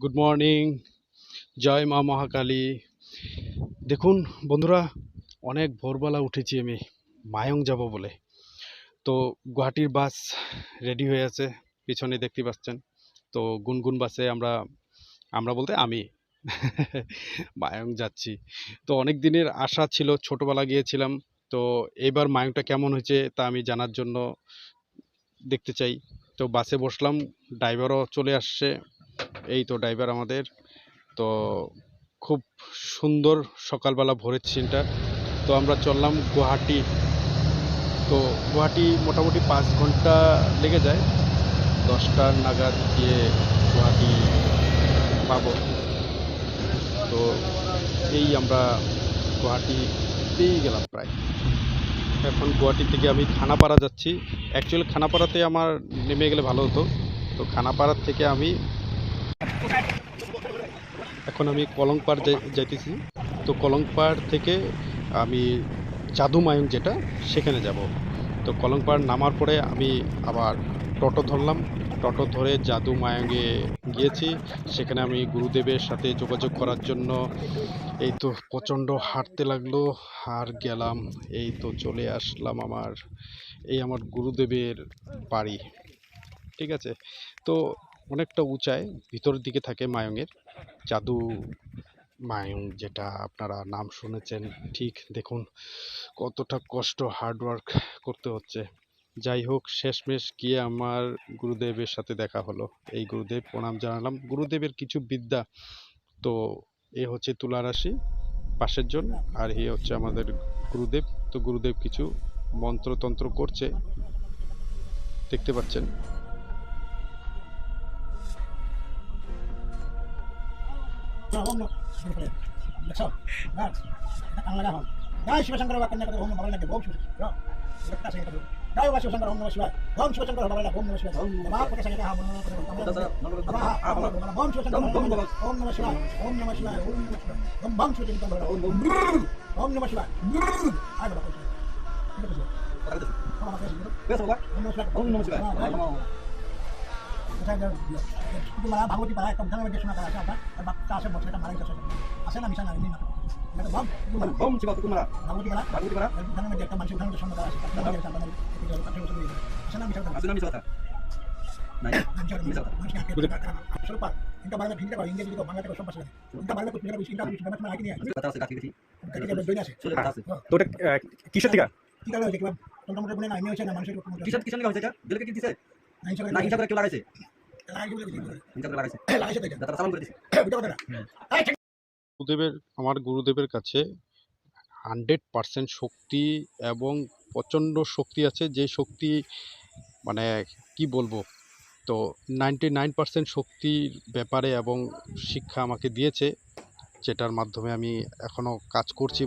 Good morning জয় মা মহাকালী। দেখুন বন্ধুরা, অনেক ভোরবেলা উঠেছি আমি, মায়ং যাব বলে। তো গুয়াহাটির বাস রেডি হয়ে আছে, পিছনে দেখতে পাচ্ছেন। তো গুনগুন বাসে আমরা আমরা বলতে আমি মায়ং যাচ্ছি। তো অনেক দিনের আশা ছিল, ছোটোবেলা গিয়েছিলাম। তো এবার মায়ংটা কেমন হয়েছে তা আমি জানার জন্য দেখতে চাই। তো বাসে বসলাম ড্রাইভারও চলে আসছে। এই তো ড্রাইভার আমাদের। তো খুব সুন্দর সকালবেলা ভোরের সিনটা তো আমরা চললাম গুয়াহাটি। তো গুয়াহাটি মোটামুটি পাঁচ ঘণ্টা লেগে যায়। দশটার নাগাদ গিয়ে গুয়াহাটি পাব। তো এই আমরা গুয়াহাটি পেয়ে গেলাম প্রায়। এখন গুয়াহাটি থেকে আমি খানাপাড়া যাচ্ছি। অ্যাকচুয়ালি খানাপাড়াতে আমার নেমে গেলে ভালো হতো। তো খানাপাড়ার থেকে আমি এখন আমি কলংপাড় যাই- যাইতেছি। তো কলংপাড় থেকে আমি জাদু মায়ং যেটা, সেখানে যাব। তো কলংপাড় নামার পরে আমি আবার টোটো ধরলাম। টোটো ধরে জাদু মায়ঙ্গে গিয়েছি। সেখানে আমি গুরুদেবের সাথে যোগাযোগ করার জন্য এই তো প্রচণ্ড হাঁটতে লাগল। আর গেলাম, এই তো চলে আসলাম আমার, এই আমার গুরুদেবের বাড়ি। ঠিক আছে? তো অনেকটা উঁচায় ভিতরের দিকে থাকে মায়ঙের জাদু মায়ং যেটা আপনারা নাম শুনেছেন, ঠিক দেখুন কতটা কষ্ট হার্ডওয়ার্ক করতে হচ্ছে। যাই হোক, শেষমেশ গিয়ে আমার গুরুদেবের সাথে দেখা হলো। এই গুরুদেব প্রণাম জানালাম। গুরুদেবের কিছু বিদ্যা, তো এ হচ্ছে তুলা রাশি পাশের জন, আর এ হচ্ছে আমাদের গুরুদেব। তো গুরুদেব কিছু মন্ত্রতন্ত্র করছে, দেখতে পাচ্ছেন। जय शिवशंकर बाबा कन्या ओम नमः शिवाय ओम शिवशंकर लगता से करो जय बाबा शिवशंकर ओम नमः शिवाय ओम शिवशंकर बाबा ओम नमः शिवाय ओम नमः पते संगे हा ओम ओम शिवशंकर ओम नमः शिवाय ओम नमः शिवाय ओम नमः शिवाय ओम बम शिवशंकर बाबा ओम ओम नमः शिवाय आय ছোটবেলা ভাগবতী পাড়া একটা উঠানের মধ্যে শোনা আছে আপনার আর বাচ্চা আছে বছর এটা মারা গেছে আছে না মিশা না না। কিসের থেকে কিসের থেকে হয়েছে? না মানুষের কিসের থেকে হয়েছে এটা? কি দিছে? না হিসাব করে কেউ লাগাইছে গুরুদেবের, আমার গুরুদেবের কাছে হান্ড্রেড পারসেন্ট শক্তি এবং প্রচণ্ড শক্তি আছে। যে শক্তি মানে কি বলব, তো নাইনটি নাইন পারসেন্ট শক্তির ব্যাপারে এবং শিক্ষা আমাকে দিয়েছে, যেটার মাধ্যমে আমি এখনও কাজ করছি